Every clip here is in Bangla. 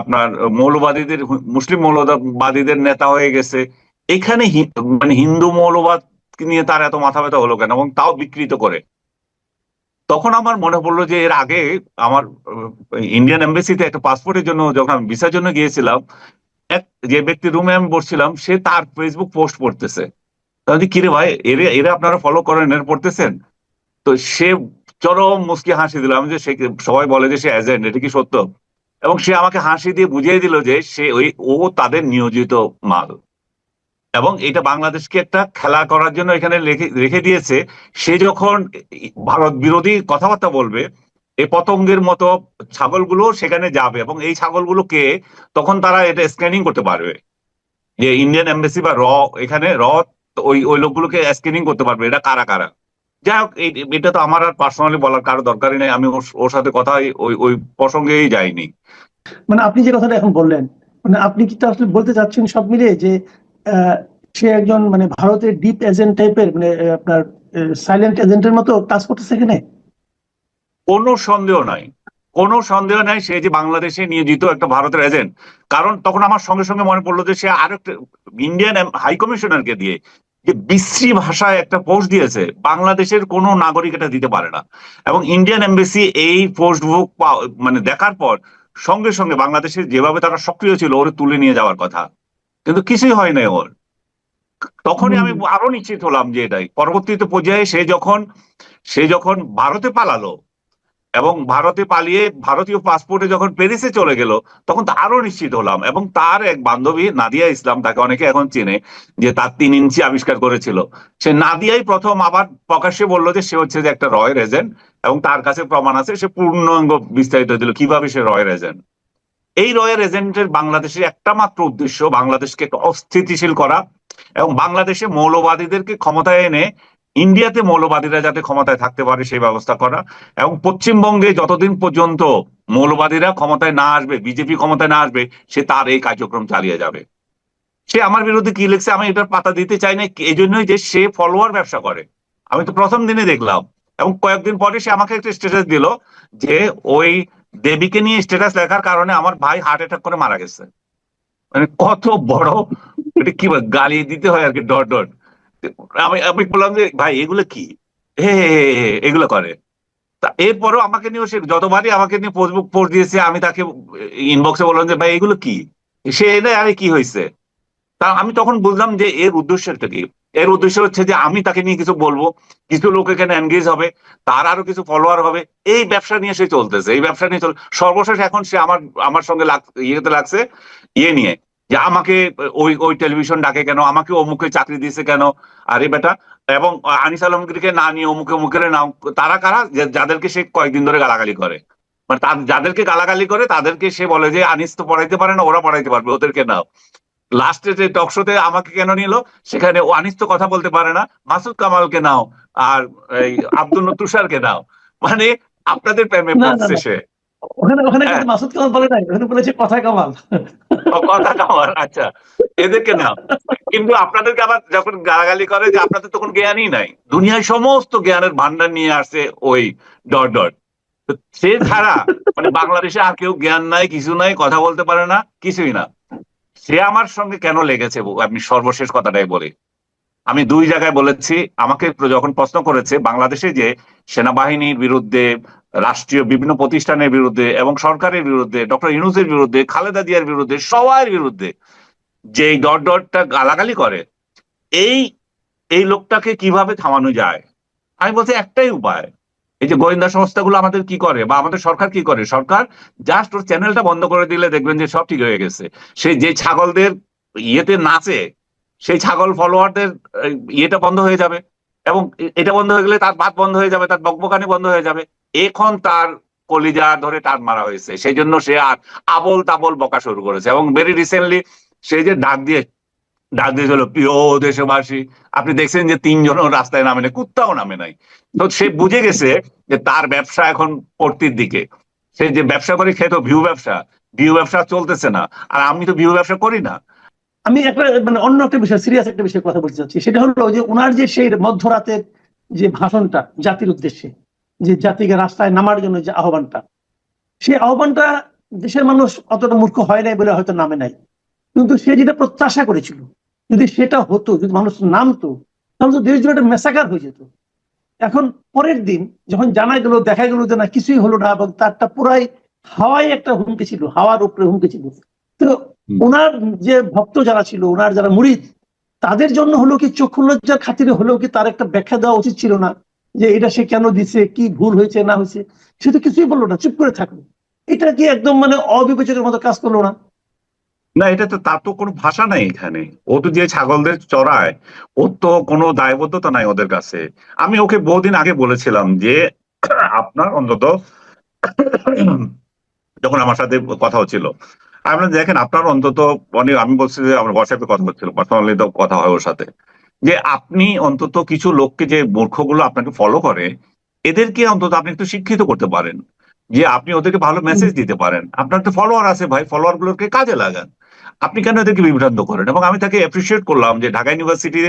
আপনার মৌলবাদীদের, মুসলিম মৌলবাদীদের নেতা হয়ে গেছে। এখানে মানে হিন্দু মৌলবাদ নিয়ে তার এত মাথা ব্যথা হলো কেন এবং তাও বিকৃত করে। তখন আমার মনে পড়ল যে এর আগে আমার, ইন্ডিয়ান এম্বাসিতে একটা পাসপোর্টের জন্য যখন আমি ভিসার জন্য গিয়েছিলাম, এক, যে ব্যক্তি রুমে আমি বসছিলাম, সে তার ফেসবুক পোস্ট পড়তেছে। তাহলে কিরে ভাই, এরা এরা আপনারা ফলো করেন, এর পড়তেছেন? তো সে চরম মুসকি হাসি দিল। আমি যে সে সবাই বলে যে সে এজেন্ট এটা কি সত্য? এবং সে আমাকে হাসি দিয়ে বুঝিয়ে দিল যে সে ওই, ও তাদের নিয়োজিত মাল। এবং এটা বাংলাদেশকে একটা খেলা করার জন্য এখানে রেখে দিয়েছে। সে যখন ভারত বিরোধী কথাবার্তা বলবে এই পতঙ্গের মতো ছাগলগুলো সেখানে যাবে। এবং এই ছাগলগুলোকে তখন তারা এটা স্ক্যানিং করতে পারবে। যে ইন্ডিয়ান এম্বাসি বা র, এখানে র, ওই ওই লোকগুলোকে স্ক্যানিং করতে পারবে। এটা কারা কারা? যাই হোক এটা তো আমার আর পার্সোনালি বলার কারও দরকারই নেই। আমি ওর- সাথে কথা ওই ওই প্রসঙ্গেই যাইনি। মানে আপনি যে কথাটা এখন বললেন মানে আপনি কি তো আসলে বলতে চাচ্ছেন সব মিলিয়ে যে সে একজন মানে ভারতের ডিপ এজেন্ট টাইপের মানে আপনার সাইলেন্ট এজেন্টের মতো কাজ করতেছে এখানে? কোনো সন্দেহ নাই। কোনো সন্দেহ নাই সে যে বাংলাদেশে নিয়োজিত একটা ভারতের এজেন্ট কারণ তখন আমার সঙ্গে সঙ্গে মনে পড়ল যে সে আরেকটা ইন্ডিয়ান হাই কমিশনারকে দিয়ে যে বিশ্রী ভাষায় একটা পোস্ট দিয়েছে বাংলাদেশের কোনো নাগরিক এটা দিতে পারে না। এবং ইন্ডিয়ান এমবেসি এই পোস্ট বুক মানে দেখার পর সঙ্গে সঙ্গে বাংলাদেশের যেভাবে তারা সক্রিয় ছিল ওরে তুলে নিয়ে যাওয়ার কথা। কিন্তু কিছুই হয় নাই ওর। তখনই আমি আরও নিশ্চিত হলাম যে এটাই। পরবর্তীতে পর্যায়ে সে যখন সে যখন ভারতে পালালো এবং ভারতে পালিয়ে ভারতীয় পাসপোর্টে যখন প্যারিসে চলে গেল, তখন তো আরও নিশ্চিত হলাম। এবং তার এক বান্ধবী, নাদিয়া ইসলাম, তাকে অনেকে এখন চেনে, যে তার তিন ইঞ্চি আবিষ্কার করেছিল। সে নাদিয়াই প্রথম আবার প্রকাশ্যে বলল যে সে হচ্ছে যে একটা রয়ের এজেন্ট এবং তার কাছে প্রমাণ আছে, সে পূর্ণাঙ্গ বিস্তারিত দিল, কীভাবে সে রয়ের এজেন্ট এই রয়ের এজেন্টের বাংলাদেশের একটা মাত্র উদ্দেশ্য, বাংলাদেশকে অস্থিতিশীল করা এবং বাংলাদেশে মৌলবাদীদেরকে ক্ষমতায় এনে ইন্ডিয়াতে মৌলবাদীরা যাতে ক্ষমতায় থাকতে পারে সেই ব্যবস্থা করা এবং পশ্চিমবঙ্গে যতদিন পর্যন্ত মৌলবাদীরা ক্ষমতায় না আসবে, বিজেপি ক্ষমতায় না আসবে, সে তার এই কার্যক্রম চালিয়ে যাবে। সে আমার বিরুদ্ধে কি লিখছে আমি এটার পাতা দিতে চাই না এই জন্যই যে সে ফলোয়ার ব্যবসা করে। আমি তো প্রথম দিনে দেখলাম এবং কয়েকদিন পরে সে আমাকে একটা স্ট্যাটাস দিল যে ওই দেবীকে নিয়ে স্ট্যাটাস লেখার কারণে আমার ভাই হার্ট অ্যাটাক করে মারা গেছে। মানে কত বড়, এটা কি গালি দিতে হয় আর কি, ডট ডট। আমি আমি বললাম যে, ভাই, এগুলো কি? হে এগুলো করে। এরপরও আমাকে নিয়ে সে যতবারই আমাকে নিয়ে ফেসবুক পোস্ট দিয়েছে, আমি তাকে ইনবক্সে বললাম যে, ভাই, এগুলো কি? সে এনে আরে, কি হয়েছে? তা আমি তখন বুঝলাম যে, এর উদ্দেশ্যটা কি? এর উদ্দেশ্য হচ্ছে যে, আমি তাকে নিয়ে কিছু বলব, কিছু লোক এখানে এনগেজ হবে, তার আরও কিছু ফলোয়ার হবে, এই ব্যবসা নিয়ে সে চলতেছে, এই ব্যবসা নিয়ে চল, সর্বশেষ এখন সে আমার আমার সঙ্গে ইয়েতে লাগছে ইয়ে নিয়ে। যে আমাকে ওই ওই টেলিভিশন ডাকে কেন? আমাকে অমুকে চাকরি দিয়েছে কেন? আরে বেটা এবং আনিস আলমগীরকে না নিয়ে অমুকে অমুকের নাও তারা কারা? যাদেরকে সে কয়েকদিন ধরে গালাগালি করে। মানে তার- যাদেরকে গালাগালি করে তাদেরকে সে বলে যে আনিস তো পড়াইতে পারে না ওরা পড়াইতে পারবে ওদেরকে নাও। লাস্টে যে টক শোতে আমাকে কেন নিল? সেখানে ও আনিস তো কথা বলতে পারে না মাসুদ কামালকে নাও আর এই আব্দুল তুষারকে নাও। মানে আপনাদের প্রেমে পড়ছে সে। ওখানে ওখানে হ্যাঁ। মাসুদ কামাল বলে নাই ওখানে বলেছে কথা কামাল। কথা কামাল আচ্ছা। এদেরকে নাও। কিন্তু আপনাদেরকে আবার যখন গালাগালি করে যে আপনাদের তখন জ্ঞানই নাই দুনিয়ায় সমস্ত জ্ঞানের ভান্ডার নিয়ে আসছে ওই ডট ডট। সে ছাড়া মানে বাংলাদেশে আর কেউ জ্ঞান নাই, কিছু নাই, কথা বলতে পারে না, কিছুই না। সে আমার সঙ্গে কেন লেগেছে, আমি সর্বশেষ কথাটাই বলি। আমি দুই জায়গায় বলেছি, আমাকে যখন প্রশ্ন করেছে বাংলাদেশে যে সেনাবাহিনীর বিরুদ্ধে, রাষ্ট্রীয় বিভিন্ন প্রতিষ্ঠানের বিরুদ্ধে এবং সরকারের বিরুদ্ধে, ডক্টর ইউনুসের বিরুদ্ধে, খালেদা জিয়ার বিরুদ্ধে, সবার বিরুদ্ধে যে ডট ডটটা গালাগালি করে, এই এই লোকটাকে কীভাবে থামানো যায়? আমি বলছি একটাই উপায়, এই যে গোয়েন্দা সংস্থাগুলো আমাদের কি করে বা আমাদের সরকার কি করে? সরকার জাস্ট ওর চ্যানেলটা বন্ধ করে দিলে দেখবেন যে সব ঠিক হয়ে গেছে। সেই যে ছাগলদের ইয়েতে নাচে সেই ছাগল ফলোয়ারদের ইয়েটা বন্ধ হয়ে যাবে এবং এটা বন্ধ হয়ে গেলে তার বাদ বন্ধ হয়ে যাবে, তার বকবকানি বন্ধ হয়ে যাবে। এখন তার কলিজা ধরে টান মারা হয়েছে। সেই জন্য সে আর আবল তাবল বকা শুরু করেছে এবং ভেরি রিসেন্টলি সে যে ডাক দিয়ে, ডাক দিয়েছিল, প্রিয় দেশবাসী, আপনি দেখছেন যে তিনজনও রাস্তায় নামে নাই, কুত্তাও নামে নাই। তো সে বুঝে গেছে যে তার ব্যবসা এখন পড়তির দিকে। সে যে ব্যবসা করে খেত, ভিউ ব্যবসা ভিউ ব্যবসা চলতেছে না। আর আমি তো ভিউ ব্যবসা করি না। আমি একটা মানে অন্য একটা বিষয় সিরিয়াস একটা বিষয়ে কথা বলতে চাচ্ছি। সেটা হলো যে ওনার যে সেই মধ্যরাতের যে ভাষণটা, জাতির উদ্দেশ্যে, যে জাতিকে রাস্তায় নামার জন্য যে আহ্বানটা, সেই আহ্বানটা দেশের মানুষ অতটা মূর্খ হয় নাই বলে হয়তো নামে নাই। কিন্তু সে যেটা প্রত্যাশা করেছিল, যদি সেটা হতো, যদি মানুষ নামতো, তাহলে তো দেশ জুড়ে একটা মেসাকার হয়ে যেত। এখন পরের দিন যখন জানা গেল, দেখা গেল যে না, কিছুই হলো না এবং তারটা পুরাই হাওয়ায় একটা হুমকি ছিল, হাওয়ার উপরে হুমকি ছিল। তো। ওনার যে ভক্ত যারা ছিল ওনার যারা মুরিদ তাদের জন্য হলো কি চক্ষু লজ্জার খাতিরে হলেও কি তার একটা ব্যাখ্যা দেওয়া উচিত ছিল না? যে এটা সে কেন দিছে কি ভুল হয়েছে না হয়েছে? সে তো কিছুই বলল না চুপ করে থাকল। এটা কি একদম মানে অবিবেচকের মতো কাজ করল না? না এটা তো তার তো কোনো ভাষা নাই এখানে। ও তো যে ছাগলদের চড়ায় ওর তো কোনো দায়বদ্ধতা নাই ওদের কাছে। আমি ওকে বহুদিন আগে বলেছিলাম যে আপনার অন্তত যখন আমার সাথে কথা হচ্ছিল বললাম, দেখেন আপনার অন্তত মানে আমি বলছি যে আমার বসায় কথা হচ্ছিল পার্সোনালি তো কথা হয় ওর সাথে যে আপনি অন্তত কিছু লোককে যে মূর্খগুলো আপনাকে ফলো করে এদেরকে অন্তত আপনি একটু শিক্ষিত করতে পারেন যে আপনি ওদেরকে ভালো মেসেজ দিতে পারেন। আপনার তো ফলোয়ার আছে ভাই ফলোয়ার গুলোকে কাজে লাগান। আপনি কেন এদেরকে বিভ্রান্ত করেন? এবং আমি তাকে অ্যাপ্রিসিয়েট করলাম যে ঢাকা ইউনিভার্সিটির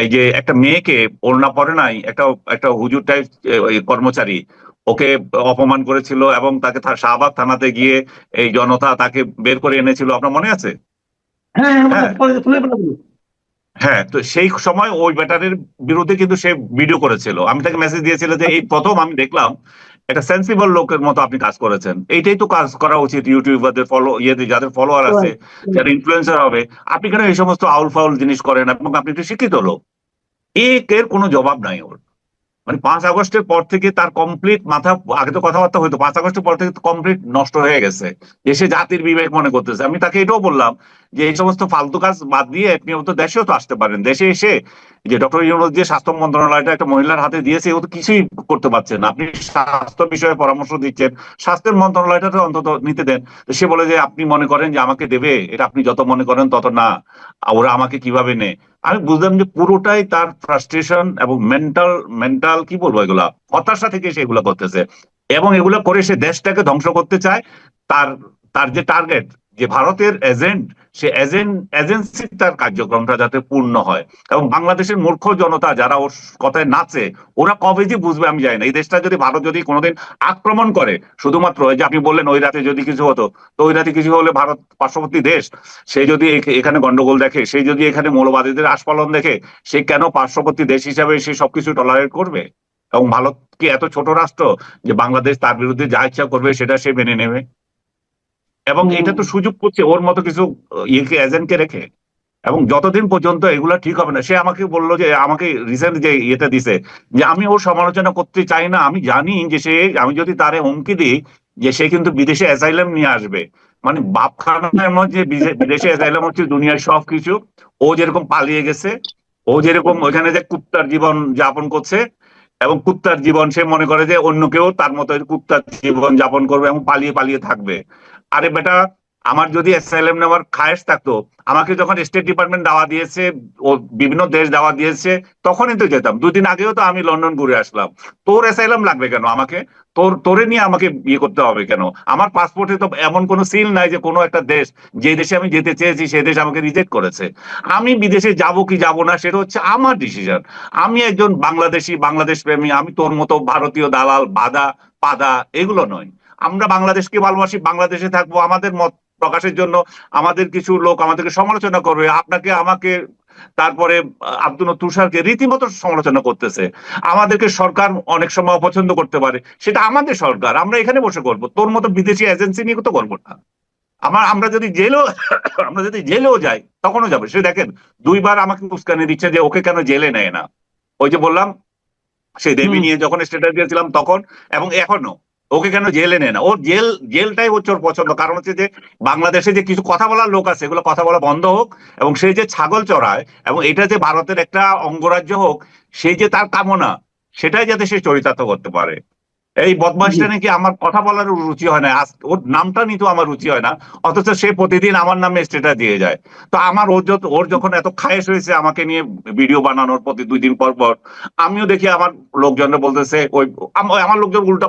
এই যে একটা মেয়েকে ওড়না পরে নাই একটা একটা হুজুর টাইপ কর্মচারী ওকে অপমান করেছিল এবং তাকে শাহবাগ থানাতে গিয়ে এই জনতা তাকে বের করে এনেছিল। আপনার মনে আছে? হ্যাঁ হ্যাঁ। হ্যাঁ। হ্যাঁ তো সেই সময় ওই ব্যাটারির বিরুদ্ধে কিন্তু সে ভিডিও করেছিল। আমি তাকে মেসেজ দিয়েছিল যে এই প্রথম আমি দেখলাম একটা সেন্সিবল লোকের মতো আপনি কাজ করেছেন। এইটাই তো কাজ করা উচিত ইউটিউবারদের ফলো ইয়েতে যাদের ফলোয়ার আছে যারা ইনফ্লুয়েন্সার হবে। আপনি কেন এই সমস্ত আউল ফাউল জিনিস করেন এবং আপনি একটু শিক্ষিত লোক? এর কোনো জবাব নাই ওর। মানে পাঁচ আগস্টের পর থেকে তার কমপ্লিট মাথা, আগে তো কথাবার্তা হয়তো পাঁচ আগস্টের পর থেকে কমপ্লিট নষ্ট হয়ে গেছে। দেশে জাতির বিবেক মনে করতেছে। আমি তাকে এটাও বললাম যে এই সমস্ত ফালতু কাজ বাদ দিয়ে আপনি তো দেশেও তো আসতে পারেন। দেশে এসে যে ডক্টর ইউনুস যে স্বাস্থ্য মন্ত্রণালয়টা একটা মহিলার হাতে দিয়েছে, ও তো কিছুই করতে পারছেন আপনি স্বাস্থ্য বিষয়ে পরামর্শ দিচ্ছেন, স্বাস্থ্যের মন্ত্রণালয়টা তো অন্তত নিতে দেন। সে বলে যে, আপনি মনে করেন যে আমাকে দেবে, এটা আপনি যত মনে করেন তত না। ওরা আমাকে কীভাবে নেয়? আমি বুঝলাম যে পুরোটাই তার ফ্রাস্ট্রেশন এবং মেন্টাল মেন্টাল কি বলব এগুলা? হতাশা থেকে সে এগুলো করতেছে। এবং এগুলো করে সে দেশটাকে ধ্বংস করতে চায়, তার তার যে টার্গেট যে ভারতের এজেন্ট সে এজেন্ট এজেন্সি তার কার্যক্রমটা যাতে পূর্ণ হয়। এবং বাংলাদেশের মূর্খ জনতা যারা ওর কথায় নাচে, ওরা কবে যে বুঝবে আমি জানি না। এই দেশটা যদি ভারত যদি কোনোদিন আক্রমণ করে, শুধুমাত্র যে আপনি বললেন ওই রাতে যদি কিছু হতো, তো ওই রাতে কিছু হলে ভারত পার্শ্ববর্তী দেশ, সে যদি এখানে গন্ডগোল দেখে, সে যদি এখানে মৌলবাদীদের আস্ফালন দেখে, সে কেন পার্শ্ববর্তী দেশ হিসাবে সে সবকিছু টলারেট করবে? এবং ভারত কি এত ছোট রাষ্ট্র যে বাংলাদেশ তার বিরুদ্ধে যা ইচ্ছা করবে সেটা সে মেনে নেবে? এবং এটা তো সুযোগ করছে ওর মতো কিছু ইয়েকে এজেন্টকে রেখে। এবং যতদিন পর্যন্ত এগুলা ঠিক হবে না সে আমাকে বলল যে আমাকে রিসেন্ট যে ইয়েটা দিছে যে আমি ওর সমালোচনা করতে চাই না আমি জানি যে সে আমি যদি তারে হুমকি দিই যে সে কিন্তু বিদেশে অ্যাসাইলাম নিয়ে আসবে। মানে বাপ খানার মধ্যে বিদেশে অ্যাসাইলাম হচ্ছে দুনিয়ার সব কিছু ও যেরকম পালিয়ে গেছে ও যেরকম ওইখানে যে কুত্তার জীবন যাপন করছে এবং কুত্তার জীবন সে মনে করে যে অন্য কেউ তার মতো কুত্তার জীবন যাপন করবে এবং পালিয়ে পালিয়ে থাকবে। আরে বেটা, আমার যদি অ্যাসাইলাম নেওয়ার খায়েশ থাকতো, আমাকে যখন স্টেট ডিপার্টমেন্ট দাওয়া দিয়েছে, ও বিভিন্ন দেশ দাওয়া দিয়েছে, তখনই তো যেতাম। দুদিন আগেও তো আমি লন্ডন ঘুরে আসলাম। তোর অ্যাসাইলাম লাগবে কেন আমাকে? তোর, তোরে নিয়ে আমাকে ইয়ে করতে হবে কেন? আমার পাসপোর্টে তো এমন কোনো সিল নাই যে কোনো একটা দেশ, যে দেশে আমি যেতে চেয়েছি সেই দেশ আমাকে রিজেক্ট করেছে। আমি বিদেশে যাব কি যাব না, সেটা হচ্ছে আমার ডিসিশন আমি একজন বাংলাদেশি, বাংলাদেশ প্রেমী, আমি তোর মতো ভারতীয় দালাল, বাদা, পাদা, এগুলো নয়। আমরা বাংলাদেশকে ভালোবাসি বাংলাদেশে থাকব আমাদের মত প্রকাশের জন্য আমাদের কিছু লোক আমাদেরকে সমালোচনা করবে। আপনাকে আমাকে তারপরে আব্দুল তুষারকে রীতিমতো সমালোচনা করতেছে। আমাদেরকে সরকার অনেক সময় অপছন্দ করতে পারে। সেটা আমাদের সরকার আমরা এখানে বসে করব। তোর মতো বিদেশি এজেন্সি নিয়ে তো করব না। আমার আমরা যদি জেলেও আমরা যদি জেলেও যাই তখনও যাবে। সে দেখেন দুইবার আমাকে উস্কানি দিচ্ছে যে ওকে কেন জেলে নেয় না। ওই যে বললাম সেই দেবী নিয়ে যখন স্টেটাস দিয়েছিলাম তখন এবং এখনও ওকে কেন জেলে নেয় না? ওর জেল জেলটাই হচ্ছে ওর পছন্দ। কারণ হচ্ছে যে বাংলাদেশে যে কিছু কথা বলার লোক আছে এগুলো কথা বলা বন্ধ হোক এবং সেই যে ছাগল চড়ায় এবং এটা যে ভারতের একটা অঙ্গরাজ্য হোক সেই যে তার কামনা সেটাই যাতে সে চরিতার্থ করতে পারে। এই বদমাসটা নাকি আমার কথা বলার রুচি হয় না। ওর নামটা নিতেও আমার রুচি হয় না অথচ সে প্রতিদিন আমার নামে স্টেটাস দিয়ে যায়। তো আমার ওর যত ওর যখন এত খায়েশ হয়েছে আমাকে নিয়ে ভিডিও বানানোর প্রতি দুই দিন পর পর আমিও দেখি আমার লোকজনরা বলতেছে ওই আমার লোকজন উল্টা